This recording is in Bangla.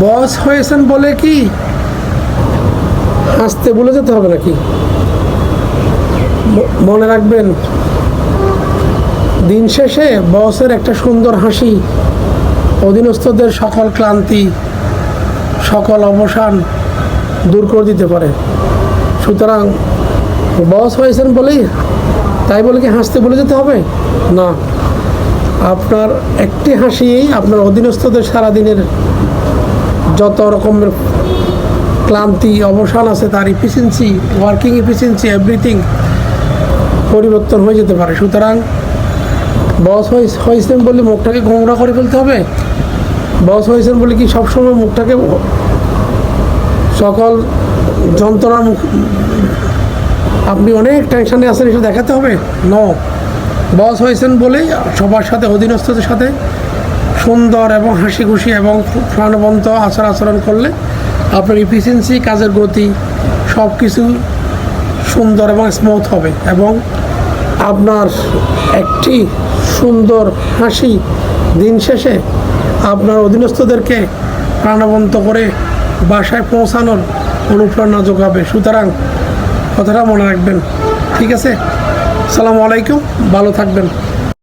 বস হয়েছেন বলে কি? হাসতে বলে যেতে হবে নাকি? মনে রাখবেন, দিন শেষে বসের একটা সুন্দর হাসি, অধীনস্থদের সকল ক্লান্তি, সকল অবসান দূর করে দিতে পারে। সুতরাং, বস হয়েছেন বলেই, তাই বলে কি হাসতে বলে যেতে হবে? না। আপনার একটি হাসিই আপনার অধীনস্থদের সারাদিনের যত রকমের ক্লান্তি, অবসান আছে, তার ইফিসিয়েন্সি ওয়ার্কিং ইফিসিয়েন্সি এভরিথিং পরিবর্তন হয়ে যেতে পারে। সুতরাং বস হয়েছেন বলে মুখটাকে গোমরা করে ফেলতে হবে। বস হয়েছেন বলে কি সবসময় মুখটাকে সকল যন্ত্রণার মুখ আপনি অনেক টেনশনে আছেন এসে দেখাতে হবে? ন বস হয়েছেন বলেই সবার সাথে, অধীনস্থদের সাথে সুন্দর এবং হাসি খুশি এবং প্রাণবন্ত আচার আচরণ করলে আপনার ইফিসিয়েন্সি কাজের গতি সব কিছু সুন্দর এবং স্মুথ হবে এবং আপনার একটি সুন্দর হাসি দিন শেষে আপনার অধীনস্থদেরকে প্রাণবন্ত করে বাসায় পৌঁছানোর অনুপ্রেরণা যোগাবে। সুতরাং কথাটা মনে রাখবেন। ঠিক আছে? সালামু আলাইকুম। ভালো থাকবেন।